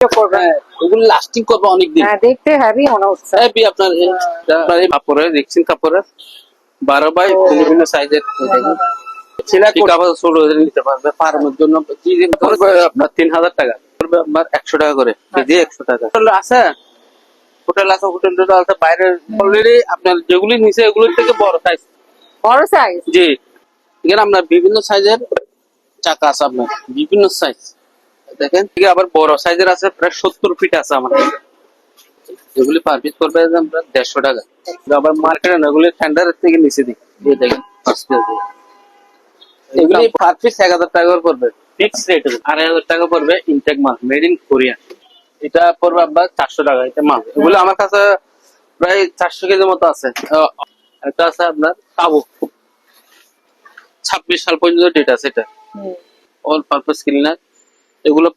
হ্যাঁ লাস্টিং করবে অনেকদিন। হ্যাঁ দেখতে হ্যাভি মনে হচ্ছে হ্যাপি আপনার আপনার এই কাপড়ে দেখছেন কাপড়ে বারো বাই বিভিন্ন সাইজের ছেলে কাপড় ছোট নিতে পারবে ফার্মের জন্য। কি যে আপনার তিন হাজার টাকা। আপনার টাকা করে কেজি একশো টাকা। হোটেল আছে? হোটেল আছে হোটেল টোটেল আছে বাইরে অলরেডি আপনার যেগুলি নিচে এগুলোর থেকে বড় সাইজ বড় সাইজ জি। এখানে আপনার বিভিন্ন সাইজের চাকা আছে আপনার বিভিন্ন সাইজ দেখেন। আবার বড় সাইজের আছে প্রায় সত্তর ফিট আছে আমার। কাছে। এগুলি পার পিস করবে আপনার দেড়শো টাকা। আবার মার্কেটে না এগুলি টেন্ডারের থেকে নিচে দিই দিয়ে দেখেন এগুলি পার পিস এক হাজার টাকা পড়বে। ফিক্স রেট আড়াই হাজার টাকা পড়বে ইনটেক মাল মেড ইন কোরিয়া এটা পড়বে আপনার চারশো টাকা এটা মাল। এগুলো আমার কাছে প্রায় চারশো কেজির মতো আছে। একটা আছে আপনার কাবু। ছাব্বিশ সাল পর্যন্ত ডেট আছে এটা। অল পারপাস ক্লিনার এগুলো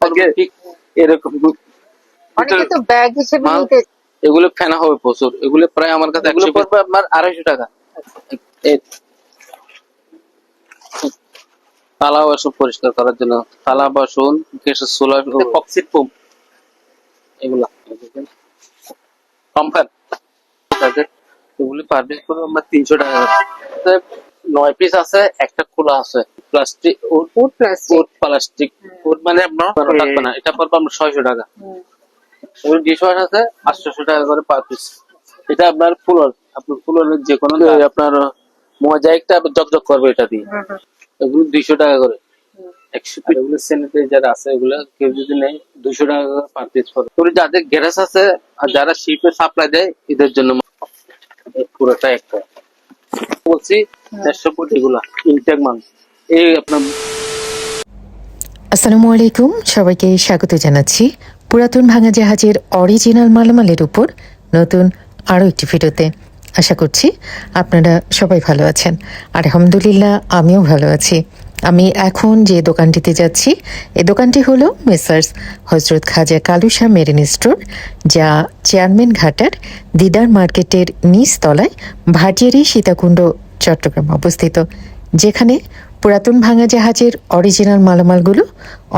এরকম অনেকে তো ব্যাগ হিসেবে নিতে এগুলো ফেনা হবে প্রচুর। এগুলো প্রায় আমার কাছে এগুলো পড়বে আপনার আড়াইশো টাকা। এই থালা বাসন পরিষ্কার করার জন্য। থালা বাসন গ্যাসের সোলার কক্সিট পোম এগুলা। কম্পার এগুলি পার পিস করবে আমরা তিনশো টাকা। নয় পিস আছে একটা খোলা আছে। Plastic food plastic wood plastic wood মানে আপনার থাকবে না। এটা পড়বে আমরা ছয়শো টাকা। ওই ডিশওয়াশ আছে আটশোশো টাকা করে পার পিস এটা আপনার ফুলর আপনার ফুলরের যে কোনো আপনার মোজাইকটা জকজক করবে এটা দিয়ে। এগুলো দুইশো টাকা করে। একশো এগুলো স্যানিটাইজার আছে এগুলো কেউ যদি নেই দুইশো টাকা করে পার পিস পড়বে। যাদের গ্যারেজ আছে আর যারা শিপে সাপ্লাই দেয় এদের জন্য পুরোটা একটা। বলছি দেড়শো ফুট এগুলা ইনটেক মান এই আপনার আসসালামু আলাইকুম সবাইকে স্বাগত জানাচ্ছি। পুরাতন ভাঙা জাহাজের অরিজিনাল মালামালের উপর নতুন আরও একটি ভিডিওতে। আশা করছি আপনারা সবাই ভালো আছেন। আর আলহামদুলিল্লাহ আমিও ভালো আছি। আমি এখন যে দোকানটিতে যাচ্ছি, এ দোকানটি হলো মেসার্স হজরত খাজা কালুশা মেরিন স্টোর, যা চেয়ারম্যান ঘাটার দিদার মার্কেটের নিচ তলায় ভাটিয়ারি সীতাকুণ্ড, চট্টগ্রাম অবস্থিত, যেখানে পুরাতন ভাঙা জাহাজের অরিজিনাল মালামালগুলো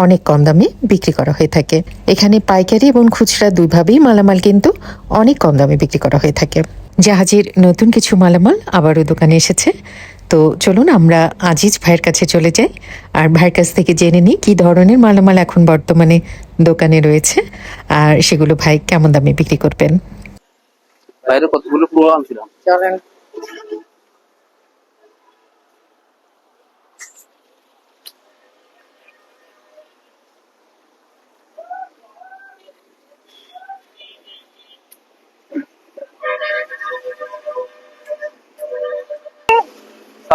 অনেক কম দামে বিক্রি করা হয়ে থাকে। এখানে পাইকারি এবং খুচরা দুইভাবেই মালামাল কিন্তু অনেক কম দামে বিক্রি করা হয়ে থাকে। জাহাজের নতুন কিছু মালামাল আবারও দোকানে এসেছে। তো চলুন আমরা আজিজ ভাইয়ের কাছে চলে যাই। আর ভাইয়ের কাছ থেকে জেনে নিই কী ধরনের মালামাল এখন বর্তমানে দোকানে রয়েছে আর সেগুলো ভাই কেমন দামে বিক্রি করবেন? বাইরে কতগুলো প্রোগ্রাম ছিল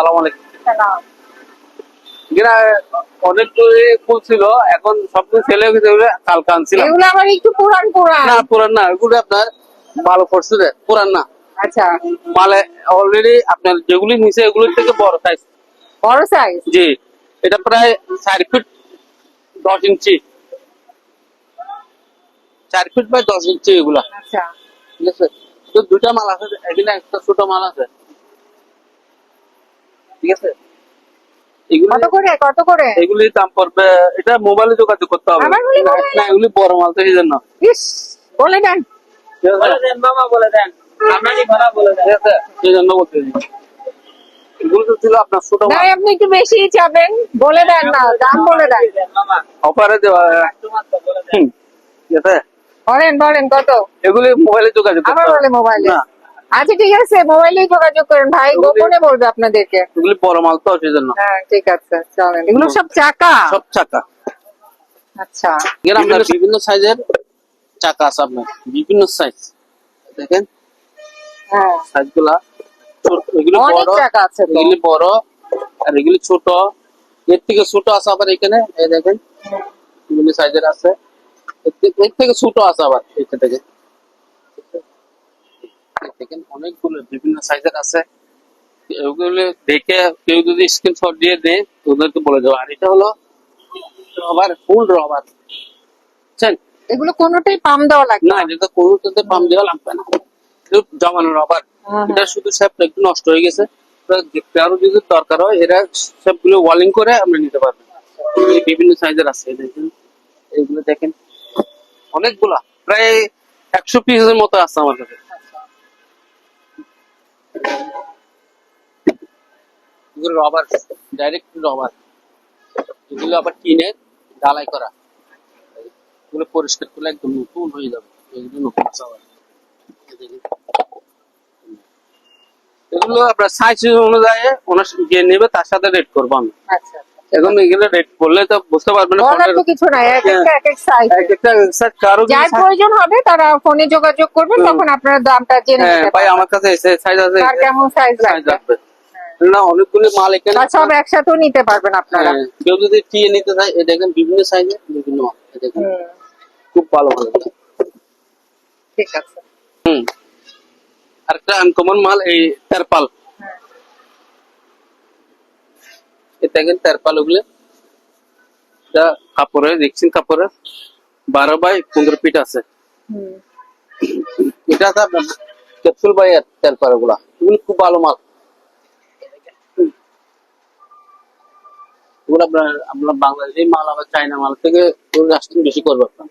সালাম আলাইকুম। অনেক ফুল ছিল এখন সবকিছু ছেলে হয়ে গেছে কালকে আনছিলাম এগুলো আবার একটু পুরান পুরান। না পুরান না এগুলো আপনার ভালো পড়ছে পুরান না। আচ্ছা। মালে অলরেডি আপনার যেগুলি নিচে থেকে বড় সাইজ বড় সাইজ জি এটা প্রায় চার ফিট দশ ইঞ্চি। চার ফিট বাই দশ ইঞ্চি এগুলা। আচ্ছা। ঠিক আছে? তো দুটা মাল আছে এখানে একটা ছোট মাল আছে। ঠিক আছে? কত করে? কত করে? এগুলির দাম পড়বে এটা মোবাইলে যোগাযোগ করতে হবে। আমার বলি মোবাইলে? না এগুলি বড় মাল তো জন্য। ইস বলে দেন। বলে দেন মামা বলে দেন। আপনারই ভাড়া বলে দেন। ঠিক জন্য বলতে এগুলো ছিল আপনার ছোট না আপনি একটু বেশি চাবেন বলে দেন না দাম বলে দেন। অফারে দেওয়া ঠিক আছে? বলেন বলেন কত? এগুলি মোবাইলে যোগাযোগ করতে আবার হবে। মোবাইলে না আচ্ছা ঠিক আছে মোবাইলেই যোগাযোগ করেন ভাই গোপনে বলবে আপনাদেরকে। এগুলি বড় মাল তো হ্যাঁ ঠিক আছে চলেন। এগুলো সব চাকা? সব চাকা। আচ্ছা। আপনার বিভিন্ন সাইজের চাকা আছে আপনার। বিভিন্ন সাইজ দেখেন? হ্যাঁ। বড় চাকা আছে তো। এগুলি বড় আর এগুলি ছোট। এর থেকে ছোট আছে আবার এখানে এই দেখেন। বিভিন্ন সাইজের আছে। এর থেকে- ছোট আছে আবার এটা থেকে। দেখেন অনেকগুলো বিভিন্ন সাইজের আছে। এগুলো দেখে কেউ যদি স্ক্রিনশট দিয়ে দেয় ওদেরকে বলে দেবো। আর এটা হলো রবার ফুল রবার বুঝছেন? এগুলো কোনোটাই পাম দেওয়া লাগবে না এটা কোনোটাতে পাম দেওয়া লাগবে না। জমানো রবার হ্যাঁ, এটা শুধু শেপটা একটু নষ্ট হয়ে গেছে। আরও যদি দরকার হয় এরা শেপগুলো ওয়ালিং করে আমরা নিতে পারবেন বিভিন্ন সাইজের আছে দেখেন। এইগুলো দেখেন। অনেকগুলা। প্রায় একশো পিসের মতো আছে আমার কাছে। এগুলো রবার ডাইরেক্ট রবার এগুলো আবার কিনে ঢালাই করা। এগুলো পরিষ্কার করলে একদম নতুন হয়ে যাবে। এগুলো নতুন চাওয়ার এগুলো আপনার সাইজ অনুযায়ী ওনার গিয়ে নেবে, তার সাথে রেট করব আমি। আচ্ছা। এখন এগুলো রেট করলে তো বুঝতে পারবেন না তো কিছু নাই এক একটা এক এক সাইজ এক একটা set কারও যার প্রয়োজন হবে তারা ফোনে যোগাযোগ করবেন তখন আপনারা দামটা জেনে হ্যাঁ নিতে ভাই আমার কাছে সাইজ আছে কার কেমন সাইজ সাইজ লাগবে? না অনেকগুলো মাল এখানে আর সব একসাথেও নিতে পারবেন আপনারা। হ্যাঁ, কেউ যদি টিয়ে নিতে চায় এই দেখেন বিভিন্ন সাইজে বিভিন্ন মাল দেখেন। খুব ভালো ভালো ঠিক আছে। হুম। আরেকটা আনকমন মাল এই তেরপাল হ্যাঁ। এই দেখেন তেরপাল ওগুলো এটা কাপড়ের রিক্সিন কাপড়ের বারো বাই পনেরো ফিট আছে। এটা আপনার ক্যাপসুল বাই তেরপাল ওগুলা এগুলো খুব ভালো মাল। ওগুলো আপনার আপনার বাংলাদেশি মাল আবার চাইনা মাল থেকে রাষ্ট্র বেশি করবে আপনার।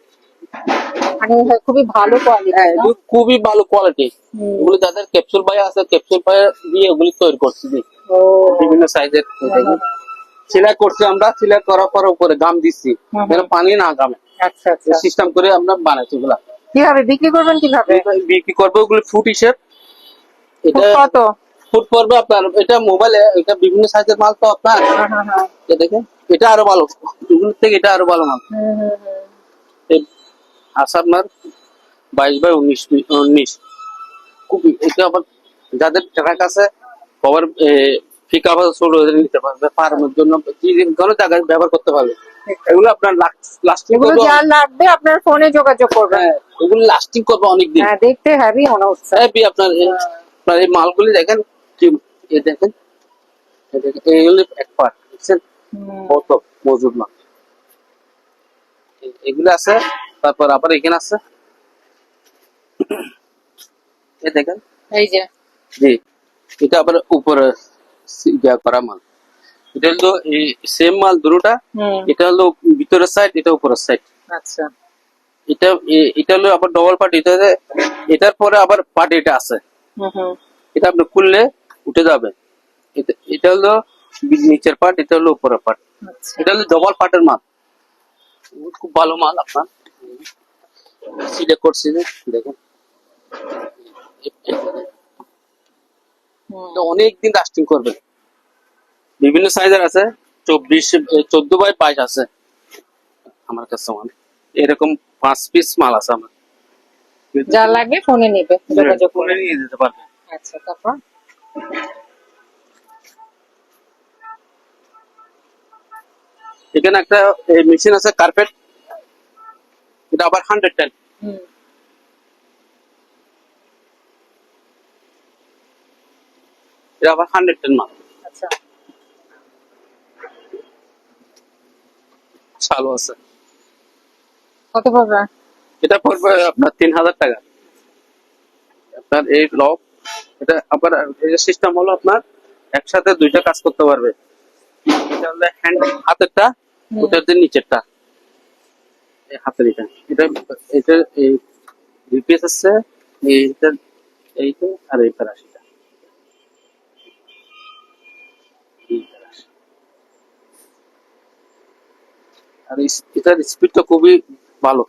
মানে হ্যাঁ, খুবই ভালো কোয়ালিটি হ্যাঁ খুবই ভালো কোয়ালিটি হুম। যাদের ক্যাপসুল বাই আছে ক্যাপসুল বাই দিয়ে ওগুলি তৈরি করছি। বিভিন্ন সাইজের সেলাই করছি আমরা সেলাই করার পর উপরে গাম দিচ্ছি যেন পানি না গামে। আচ্ছা আচ্ছা। সিস্টেম করে আমরা বানাইছি ওগুলা কীভাবে বিক্রি করবেন কীভাবে? বিক্রি করব ওগুলো ফুট হিসেব। এটা কত? ফুট পড়বে আপনার এটা মোবাইলে এটা বিভিন্ন সাইজের মাল তো আপনার। হ্যাঁ, হ্যাঁ, হ্যাঁ। দেখেন এটা আরও ভালো। এগুলোর থেকে এটা আরও ভালো মাল। আছে আপনার বাইশ বাই উনিশ উনিশ। খুব এটা আবার যাদের ট্রাক আছে কভার ফিকা বা ছোট নিতে পারবে ফার্মের জন্য যে কোনো জায়গায় ব্যবহার করতে পারবে। এগুলো আপনার লাস্টিং এগুলো যার লাগবে আপনার ফোনে যোগাযোগ করবেন। হ্যাঁ এগুলো লাস্টিং করবে অনেকদিন। হ্যাঁ দেখতে হ্যাভি মনে হচ্ছে। হ্যাপি আপনার আপনার এই মালগুলি দেখেন কি এ দেখেন এ দেখেন এক পার্ট হুম, কত মজুদ মাল। এগুলো আছে তারপর আবার এখানে আছে। এ দেখেন। এই যে। জি এটা আবার উপরে ইয়া করা মাল। এটা হলো এই সেম মাল দুটোটা এটা হলো ভিতরের সাইড এটা উপরের সাইড আচ্ছা। এটা এটা হলো আবার ডবল পার্ট এটা এটার পরে আবার পার্ট এটা আছে। এটা আপনি খুললে উঠে যাবে। এটা হলো নিচের পার্ট এটা হলো উপরের পার্ট আচ্ছা। এটা হলো ডবল পার্টের মাল। খুব ভালো মাল আপনার। সিলেক্ট করছি দেখেন। অনেক দিন লাস্টিং করবে। বিভিন্ন সাইজের আছে চব্বিশ চোদ্দ বাই বাইশ আছে। আমার কাছে মাল এরকম পাঁচ পিস মাল আছে আমার। যা লাগবে ফোনে নেবে যোগাযোগ করে করে নিয়ে যেতে পারবে। আচ্ছা তারপর? এখানে একটা মেশিন আছে কার্পেট এটা আবার হান্ড্রেড টেন এটা আবার হান্ড্রেড টেন মাল। আচ্ছা। চালু আছে। কত পড়বে? এটা পড়বে আপনার তিন হাজার টাকা। আপনার এই লক এটা আবার সিস্টেম হলো আপনার একসাথে দুইটা কাজ করতে পারবে। এটা হলো হ্যান্ড হাতেরটা। ওটা হচ্ছে নিচেরটা। এই হাতের এটা। এটা এটা এই দুই পিস আছে এইটা এইটা আর এই ফেরাসিটা আর এটার স্পিডটা খুবই ভালো।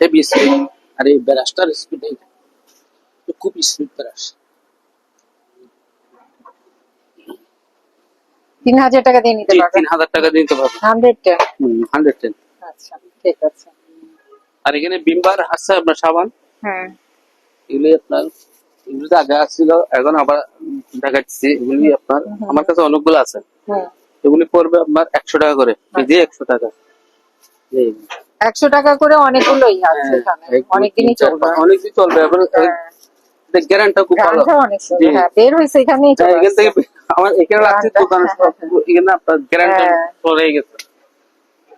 হেভি স্পিড আর এই ব্রাশটার স্পিড খুব স্পিড ব্রাশ তিন হাজার টাকা দিয়ে নিতে পারবেন। তিন হাজার টাকা দিতে পারবে হান্ড্রেড টেন হান্ড্রেড টেন আচ্ছা ঠিক আছে। আর এখানে বিম্বার আছে আপনার সাবান। হ্যাঁ। এগুলি আপনার এগুলি তো আগে আসছিল এখন আবার দেখাচ্ছি। এগুলি আপনার আমার কাছে অনেকগুলো আছে। হুম এগুলি পড়বে আপনার একশো টাকা করে কেজি একশো টাকা। একশো টাকা করে অনেকগুলোই আছে হ্যাঁ, অনেকদিনই চলবে। অনেকদিন চলবে। হ্যাঁ। খুব ভালো। অনেক হ্যাঁ বের হয়েছে এখানেই হ্যাঁ, এখান থেকে আমার এখানে রাখছি গানটা, দোকানে এখানে আপনার গ্যারান্টি। চলে গেছে।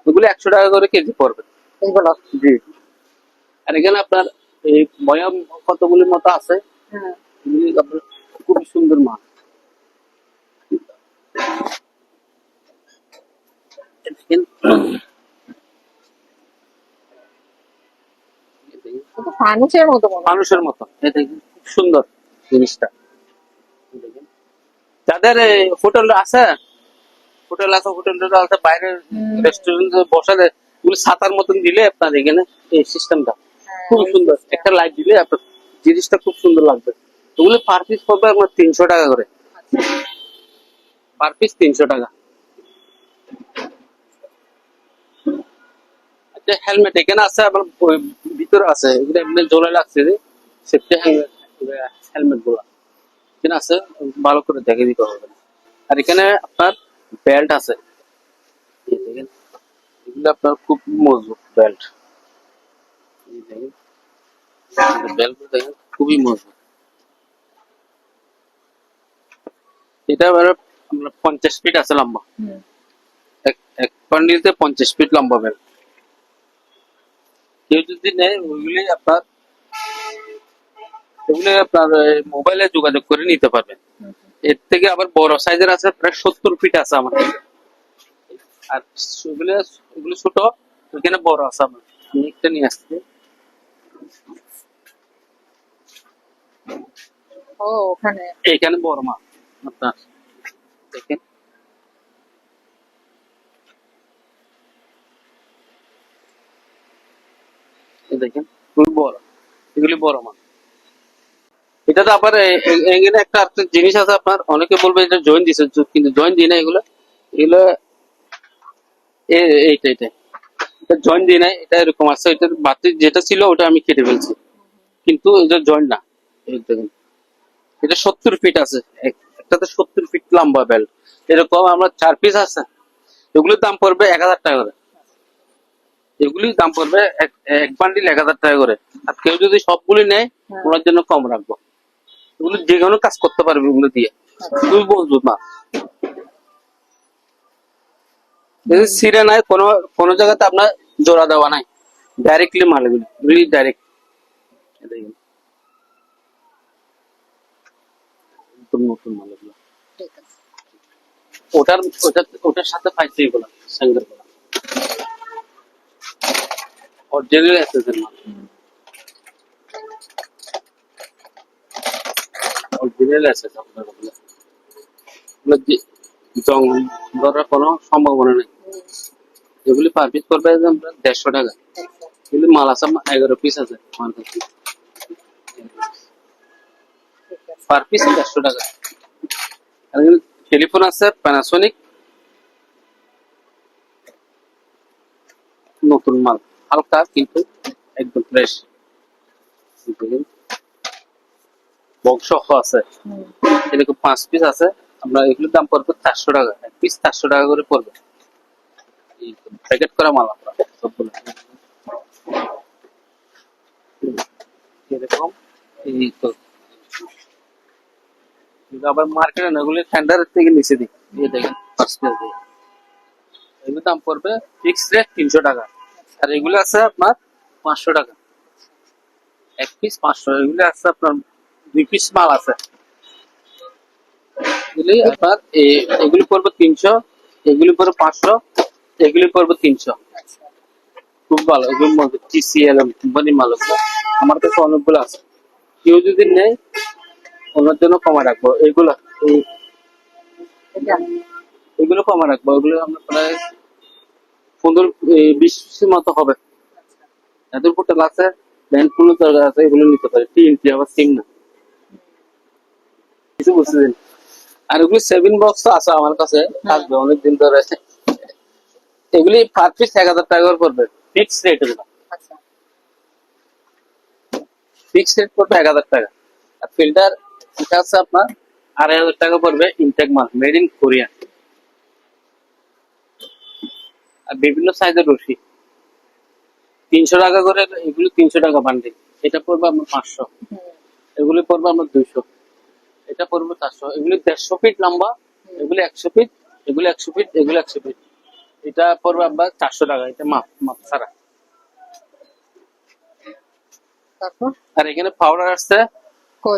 ওগুলো একশো টাকা করে কেজি পড়বে। এইগুলো জি। আর এখানে আপনার এই বয়াম কতগুলির মতো আছে? খুবই সুন্দর মাছ দেখেন ফানুসের মতো মানুষের মতো। দেখেন খুব সুন্দর জিনিসটা। যাদের হোটেল আছে হোটেল আছে হোটেল আছে বাইরে হুম। রেস্টুরেন্টে বসালে ছাতার মতন দিলে আপনার এখানে এই সিস্টেমটা হ্যাঁ, খুব সুন্দর। একটা লাইট দিলে আপনার জিনিসটা খুব সুন্দর লাগবে। এগুলো পার পিস পড়বে আপনার তিনশো টাকা করে। পার পিস তিনশো টাকা। আচ্ছা হেলমেট এখানে আছে আবার ওই ভিতরে আছে। এগুলো এমনি জ্বলে লাগছে যে সেফটি হেলমেট হেলমেটগুলা এখানে আছে ভালো করে দেখে দিতে হবে। আর এখানে আপনার বেল্ট আছে। এই দেখেন এগুলো আপনার খুব মজবুত বেল্ট এই দেখেন বেল্ট দেখেন খুবই মজবুত। এটা এবার আপনার পঞ্চাশ ফিট আছে লম্বা। হুম। এক এক বান্ডিলতে পঞ্চাশ ফিট লম্বা বেল্ট কেউ যদি নেয় ওইগুলি আপনার ওগুলি আপনার মোবাইলে যোগাযোগ করে নিতে পারবেন। এর থেকে আবার বড় সাইজের আছে প্রায় সত্তর ফিট আছে আমার। আর ওগুলো ওগুলো ছোট ওইখানে বড় আছে আমার। আমি একটা নিয়ে আসছি। ও ওখানে। এইখানে বড় মাছ আপনার। দেখেন। দেখেন বড়। এগুলি বড় মাছ এটা তো আবার এখানে একটা জিনিস আছে আপনার, অনেকে বলবে এটা জয়েন দিছে কিন্তু জয়েন দিই না এগুলো। এগুলো এইটা এটা জয়েন দিই এটা এরকম আছে এটার বাতি যেটা ছিল ওটা আমি কেটে ফেলছি। কিন্তু এটা জয়েন না। এটা সত্তর ফিট আছে। একটাতে সত্তর ফিট লম্বা বেল্ট এরকম আমরা চার পিস আছে। এগুলোর দাম পড়বে এক হাজার টাকা করে। এগুলির দাম পড়বে এক বান্ডিল এক হাজার টাকা করে। আর কেউ যদি সবগুলি নেয় হ্যাঁ। ওনার জন্য কম রাখব। এগুলো যে কোনো কাজ করতে পারবে এগুলো দিয়ে। তুই বলছো না যদি সিরে নাই কোনো কোনো জায়গাতে আপনার জোড়া দেওয়া নাই। ডাইরেক্টলি মাল এগুলি এগুলি ডাইরেক্ট নতুন নতুন এগুলো। ওটার ওটার ওটার সাথে পাইছে এগুলো অরিজিনাল এসেছে মাল। অরিজিনাল এসেছে আপনার জং ধরার কোনো সম্ভাবনা নেই। এগুলি পার পিস করবে দেড়শো টাকা। এগুলি মাল আছে এগারো পিস আছে আমার কাছে। পার পিস দেড়শো টাকা। টেলিফোন আছে প্যানাসোনিক নতুন মাল। হালকা, কিন্তু একদম ফ্রেশ বক্স আছে। এরকম পাঁচ পিস আছে। আমরা এগুলোর দাম পড়বে চারশো টাকা। এক পিস চারশো টাকা করে পড়বে। প্যাকেট করা মাল আমরা। আবার থেকে নিচে দেখেন পেজ দিয়ে। এগুলোর দাম পড়বে ফিক্স রেট তিনশো টাকা। আর এগুলো আছে আপনার পাঁচশো টাকা। এক পিস পাঁচশো, এগুলো আছে আপনার দুই পিস মাল আছে। আপনার এগুলি তিনশো, এগুলি পাঁচশো, এগুলি তিনশো। খুব ভালো মধ্যে টিসিএল কোম্পানি মাল। আমার কাছে অনেকগুলো আছে। কেউ যদি নেই ওনার জন্য কমে রাখব। এগুলো এগুলো কমে রাখব। এগুলো আমরা প্রায় বিশ মতো হবে। ব্যান্ড দরকার আছে এগুলো নিতে পারে। টিএনটি আবার সিম না। কিছু বুঝতেছেন আর ওগুলো সেভিং বক্স আছে আমার কাছে থাকবে অনেকদিন ধরে। এগুলি পার পিস এক হাজার টাকা করে পড়বে। ফিক্স রেট এগুলো। আচ্ছা। ফিক্স রেট পড়বে এক হাজার টাকা। আর ফিল্টার এটা আছে আপনার আড়াই হাজার টাকা পড়বে ইনটেক মাল মেড ইন কোরিয়া আর বিভিন্ন সাইজের রশি। তিনশো টাকা করে এগুলো তিনশো টাকা বান্ডিল এটা পড়বে আপনার পাঁচশো। এগুলি পড়বে আপনার দুইশো। এটা পড়বে চারশো। এগুলি দেড়শো ফিট লম্বা এগুলি একশো ফিট এগুলি একশো ফিট এগুলি একশো ফিট এটা পড়বে আপনার চারশো টাকা। এটা মাপ মাপ ছাড়া। আর এখানে পাউডার আসছে।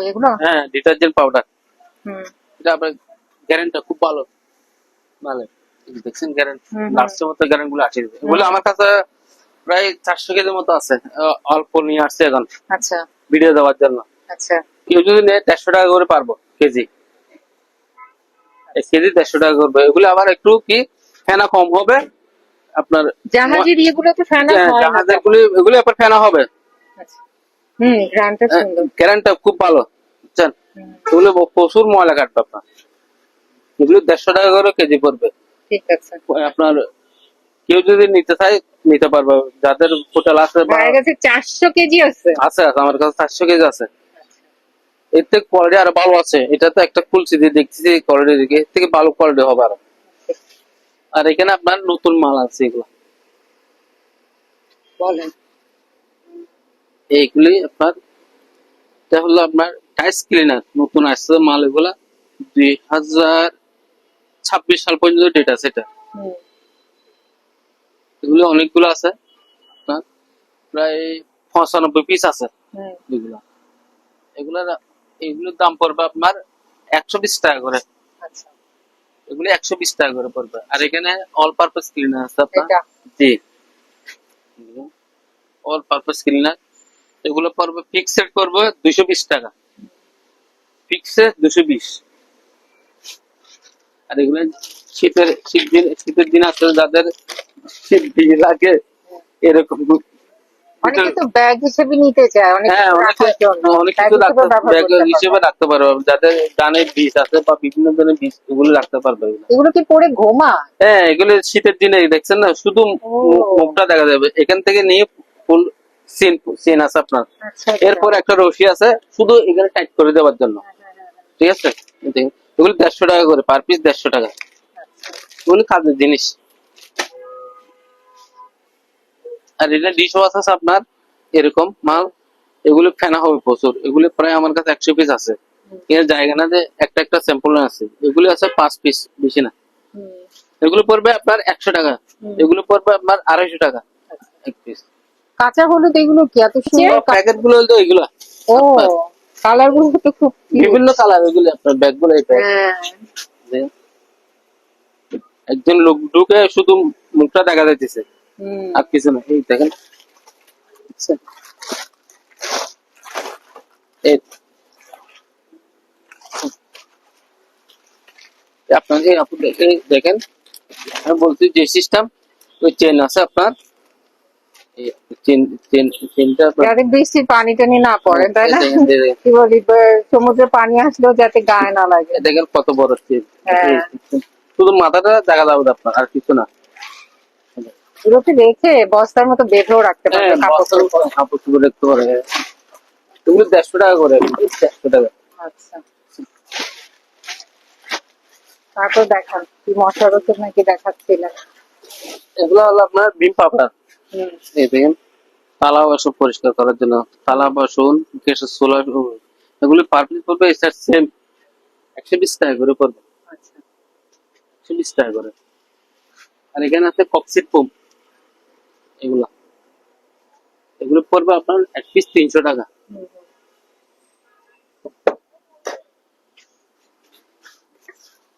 এগুলো? হ্যাঁ ডিটারজেন্ট পাউডার হুম। এটা আপনার গ্যারেন্টটা খুব ভালো। ভালো এই দেখছেন গ্যারেন্ট হুম। মতো গ্যারেন্টগুলো আসে এগুলো আমার কাছে প্রায় চারশো কেজির মতো আছে। অল্প নিয়ে আসছে এখন। আচ্ছা। ভিডিও দেওয়ার জন্য। আচ্ছা। কেউ যদি নেয় দেড়শো টাকা করে পারব কেজি। কেজি দেড়শো টাকা করবে। এগুলো আবার একটু কি ফেনা কম হবে। আপনার জাহাজের ইয়েগুলো তো ফেনা হ্যাঁ, হয় জাহাজের গুলি এগুলো আপনার ফেনা হবে। আচ্ছা। হুম গ্রানটা সুন্দর। গ্যারান্টি খুব ভালো। বুঝছেন? এগুলো প্রচুর ময়লা কাটবে আপনার। এগুলো দেড়শো টাকা করে কেজি পড়বে। ঠিক আছে। আপনার কেউ যদি নিতে চায় নিতে পারবে। যাদের হোটেল আছে ভাইয়ের কাছে চারশো কেজি আছে। আছে আছে আমার কাছে চারশো কেজি আছে। এর থেকে কোয়ালিটি আরও ভালো আছে। এটা তো একটা খুলছি দিয়ে দেখতেছি কোয়ালিটি দিকে এর থেকে ভালো কোয়ালিটি হবে আরও। আর এখানে আপনার নতুন মাল আছে এগুলো। বলেন। এইগুলি আপনার এটা হলো আপনার টাইস ক্লিনার নতুন আসছে মাল এগুলা। দুই হাজার ছাব্বিশ সাল পর্যন্ত ডেট আছে এটা এগুলো অনেকগুলো আছে। প্রায় পঁচানব্বই পিস আছে। এগুলো। এগুলোর এগুলোর দাম পড়বে আপনার একশো বিশ টাকা করে। আচ্ছা। এগুলো একশো বিশ টাকা করে পড়বে। আর এখানে অল পারপাস ক্লিনার আছে আপনার। জি। অল পারপাস ক্লিনার এগুলো পড়বে ফিক্সড করবে দুশো বিশ টাকা। ফিক্সড দুশো বিশ। আর এগুলো শীতের শীত দিন শীতের দিন আছে যাদের শীত দিয়ে লাগে এরকম। অনেকে তো ব্যাগ হিসেবে নিতে চায় অনেক হ্যাঁ অনেকে রাখার জন্য। অনেক কিছু হিসেবে রাখতে ব্যবহার ব্যাগ হিসেবে রাখতে পারবে যাদের গানের বীজ আছে বা বিভিন্ন ধরনের বীজ এগুলো রাখতে পারবে এগুলো। এগুলো কি পরে ঘুমা হ্যাঁ এগুলো শীতের দিনে দেখছেন না? শুধু। মুখটা দেখা যাবে। এখান থেকে নিয়ে ফুল সিন সিন আছে আপনার। আচ্ছা আচ্ছা। এরপর একটা রশি আছে শুধু এখানে টাইট করে দেওয়ার জন্য। ঠিক আছে? এগুলো দেড়শো টাকা করে পার পিস দেড়শো টাকা। এগুলো কাজের জিনিস। আর এটা ডিশ ওয়াশ আছে আপনার এরকম মাল। এগুলো ফেনা হবে প্রচুর। এগুলো প্রায় আমার কাছে একশো পিস আছে। এর জায়গা না যে একটা একটা স্যাম্পল আছে এগুলো আছে পাঁচ পিস বেশি না। এগুলো পড়বে আপনার একশো টাকা। এগুলো পড়বে আপনার আড়াইশো টাকা। এক পিস কাঁচা হলুদ এগুলো কি? এত সুন্দর প্যাকেটগুলো এগুলো। ও। কালারগুলো তো খুব বিভিন্ন কালার এগুলো আপনার ব্যাগগুলো। হ্যাঁ। একজন লোক ঢুকে শুধু মুখটা দেখা যাইতেছে। আর কিছু না। এই দেখেন। আপনার এই আপনি দেখে দেখেন। আমি বলছি যে সিস্টেম ওই চেন আছে আপনার এই চেন চেন চেনটা আপনার যাতে বৃষ্টির পানি টানি না পড়ে তাই না? এই দেখেন, এই দেখেন, কি বলি সমুদ্রে পানি আসলেও যাতে গায়ে না লাগে। দেখেন কত বড় চেন হ্যাঁ। শুধু মাথাটা দেখা যাবে আপনার আর কিছু না। এগুলোকে রেখে বস্তার মতো বেঁধেও রাখতে পারবে হ্যাঁ, কাপড় চোপড় রাখতে পারে এগুলো দেড়শো টাকা করে দেড়শো টাকা। আচ্ছা। তারপর দেখান কি মশার ওষুধ নাকি দেখাচ্ছিলেন। এগুলো হলো আপনার বিম পাপড়া। এই দেখেন থালা বাসন পরিষ্কার করার জন্য থালা বাসন গ্যাসের সোলার এগুলো পার পিস পড়বে এটার সেম একশো বিশ টাকা করে পড়বে। আচ্ছা। একশো বিশ টাকা করে। আর এখানে আছে কক্সিট পোম এগুলা। এগুলো পড়বে আপনার এক পিস তিনশো টাকা।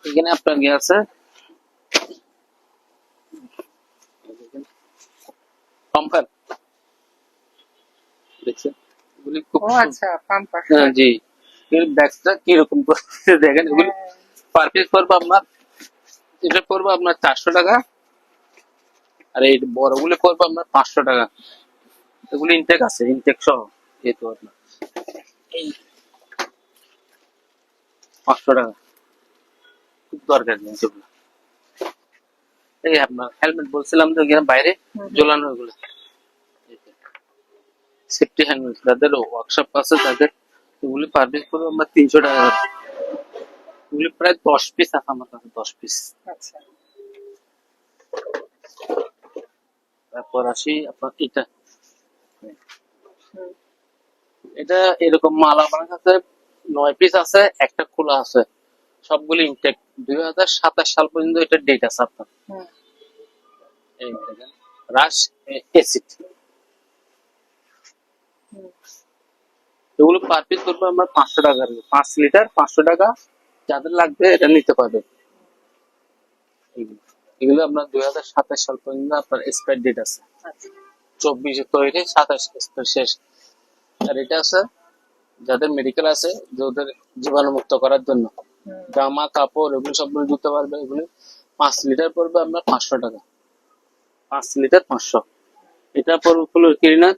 এখানে আপনার গিয়ে আছে? পাম্পার। দেখছেন? এগুলি খুব ও আচ্ছা পাম্পার। হ্যাঁ জি। এর ব্যাগটা কীরকম করছে দেখেন? এগুলি পার পিস পড়বে আপনার এটা পড়বে আপনার চারশো টাকা। আর এই বড়গুলো পড়বে আপনার পাঁচশো টাকা। এগুলো ইনটেক আছে ইনটেক সহ যেহেতু আপনার। এই পাঁচশো টাকা। খুব দরকার জিনিস আপনার হেলমেট বলছিলাম তো বাইরে ঝোলানো এগুলো সেফটি হেলমেট যাদের ওয়ার্কশপ আছে তাদের এগুলি পার পিস পড়বে আমরা তিনশো টাকা করে। এগুলি প্রায় দশ পিস আছে আমার কাছে দশ পিস আচ্ছা। তারপর আসি আপনার এটা। এটা এরকম মাল আমার কাছে নয় পিস আছে একটা খোলা আছে। সবগুলি ইনটেক দুই হাজার সাতাশ সাল পর্যন্ত এটা ডেট আছে আপনার। এই দেখেন এগুলো পার পিস করবে আমরা পাঁচশো টাকা পাঁচ লিটার পাঁচশো টাকা যাদের লাগবে এটা নিতে পারবে। এগুলো আপনার দুই হাজার সাতাশ সাল পর্যন্ত আপনার এক্সপায়ার ডেট আছে। চব্বিশে তৈরি সাতাশ শেষ। আর এটা আছে যাদের মেডিকেল আছে যে ওদের জীবাণু মুক্ত করার জন্য। জামা কাপড় এগুলো সবগুলো ধুতে পারবে এগুলো পাঁচ লিটার পড়বে আপনার পাঁচশো টাকা। পাঁচ লিটার পাঁচশো। এটা পড়বে ফুলের কিরিনা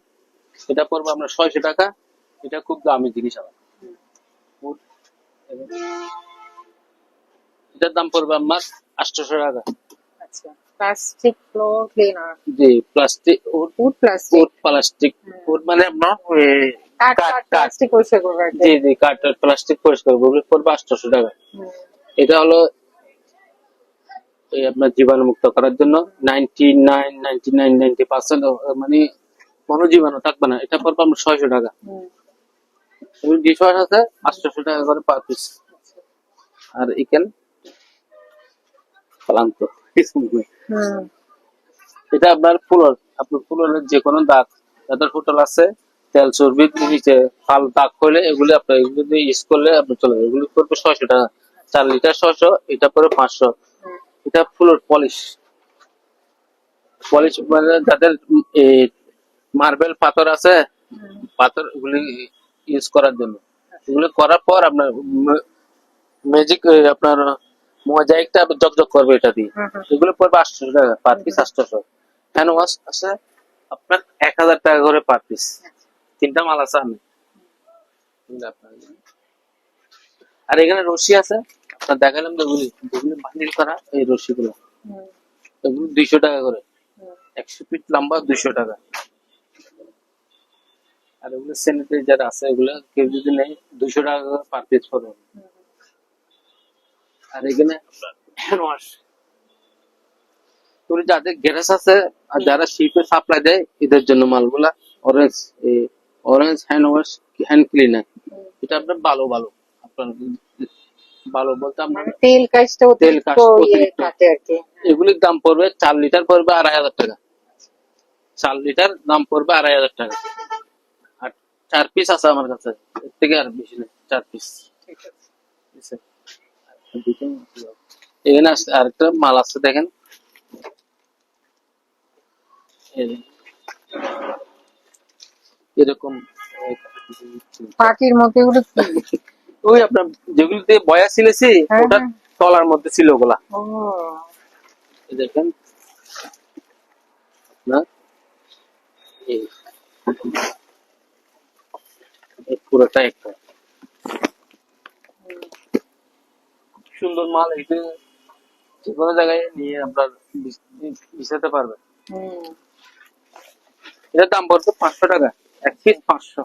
এটা পড়বে আপনার ছয়শো টাকা। এটা খুব দামি জিনিস আবার। এটার দাম পড়বে আটশোশো টাকা। প্লাস্টিক ফ্লোর ক্লিনার জি plastic wood food plastic wood plastic wood মানে। প্লাস্টিক পরিষ্কার করবে আর জি জি কাঠ প্লাস্টিক পরিষ্কার ওগুলো পড়বে আটশোশো টাকা। এটা হলো এই আপনার জীবাণু মুক্ত করার জন্য ninety nine ninety nine ninety percent মানে কোনো জীবাণু থাকবে না। এটা পড়বে আপনার ছয়শো টাকা। আছে আটশোশো টাকা করে পার পিস আর ক্লান্ত। এটা আপনার ফুলর আপনার ফুলরের যে কোনো দাগ যাদের হোটেল আছে তেল চর্বি নিচে ফাল দাগ করলে এগুলি আপনার এগুলি ইউজ করলে আপনি চলে এগুলি পড়বে ছয়শো টাকা। চার লিটার ছয়শো এটা পরে পাঁচশো। এটা ফুলর পলিশ পলিশ মানে যাদের মার্বেল পাথর আছে পাথর গুলি ইউজ করার জন্য। এগুলি করার পর আপনার ম্যাজিক আপনার মোজাইকটা জকজক করবে এটা দিয়ে। এগুলো পড়বে আটশো টাকা পার পিস আটশোশো হ্যান্ড ওয়াশ আছে আপনার এক হাজার টাকা করে পার পিস তিনটা মাল আছে আমি। আর এখানে রশি আছে। আপনার দেখালাম যেগুলি বান্ডিল করা এই। এগুলো দুইশো টাকা করে। একশো ফিট লম্বা দুইশো টাকা। আর এগুলো স্যানিটাইজার আছে এগুলো কেউ যদি নেই দুইশো টাকা করে পার পিস পড়বে আর এখানে হ্যান্ড ওয়াশ যাদের গ্যারেজ আছে আর যারা শিপে সাপ্লাই দেয় এদের জন্য মালগুলা orange orange hand wash hand cleaner এটা আপনার ভালো ভালো। আপনার ভালো বলতে আপনার মানে তেল কাজটা তেল কাজটা ইয়ে আর কি। এগুলির দাম পড়বে চার লিটার পড়বে আড়াই হাজার টাকা। চার লিটার দাম পড়বে আড়াই হাজার টাকা। আর চার পিস আছে আমার কাছে। এর থেকে আর বেশি নেই চার পিস এখানে আসছে আরেকটা মাল আছে দেখেন। এরকম। পাখির মতো এগুলো ওই আপনার যেগুলো দিয়ে বয়া ছিলেছি হ্যাঁ, ওটা হ্যাঁ। তলার মধ্যে ছিল ওগুলা। দেখেন। না পুরোটা একটা। সুন্দর মাল এটা যে কোনো জায়গায় নিয়ে আপনার বিছ- বিছাতে পারবেন। হুম। এটার দাম পড়বে পাঁচশো টাকা। এক পিস পাঁচশো।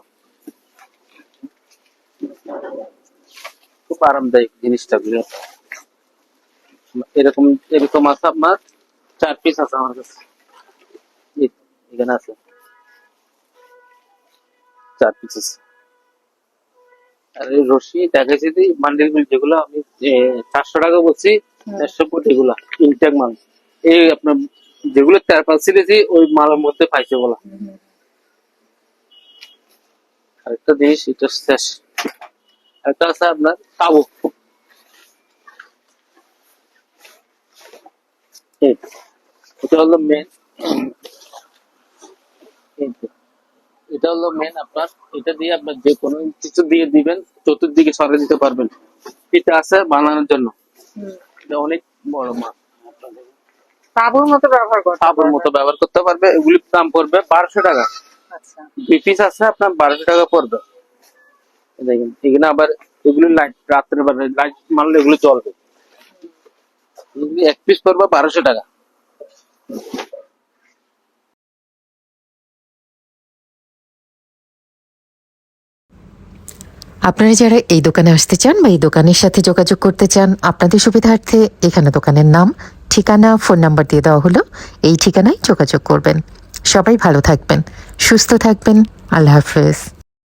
খুব আরামদায়ক জিনিসটা গুলো। এরকম এরকম আছে আপনার চার পিস আছে আমার কাছে। এখানে আছে। চার পিস আছে আর এই রশি যে গুলো যেগুলো আমি চারশো টাকা বলছি চারশো ফুট এগুলা ইনটেক মাল। এই আপনার যেগুলো চারপাল ছিলেছি ওই মালের মধ্যে পাইছে বলা। আরেকটা জিনিস এটা শেষ। একটা আছে আপনার তাবু এটা হলো মেন এটা হলো মেন আপনার এটা দিয়ে আপনার যে কোনো কিছু দিয়ে দিবেন চতুর্দিকে সরে দিতে পারবেন এটা আছে বানানোর জন্য এটা অনেক বড় মাছ মতো ব্যবহার করতে। মতো ব্যবহার করতে পারবে। এগুলির দাম পড়বে বারোশো টাকা। আচ্ছা। পিস আছে আপনার বারোশো টাকা পড়বে। দেখেন এখানে আবার এগুলো লাইট লাইট মারলে এগুলো এক পিস বারোশো টাকা। আপনারা যারা এই দোকানে আসতে চান বা এই দোকানের সাথে যোগাযোগ করতে চান, আপনাদের সুবিধার্থে এখানে দোকানের নাম, ঠিকানা ফোন নাম্বার দিয়ে দেওয়া হলো। এই ঠিকানায় যোগাযোগ করবেন। সবাই ভালো থাকবেন, সুস্থ থাকবেন। আল্লাহ হাফেজ।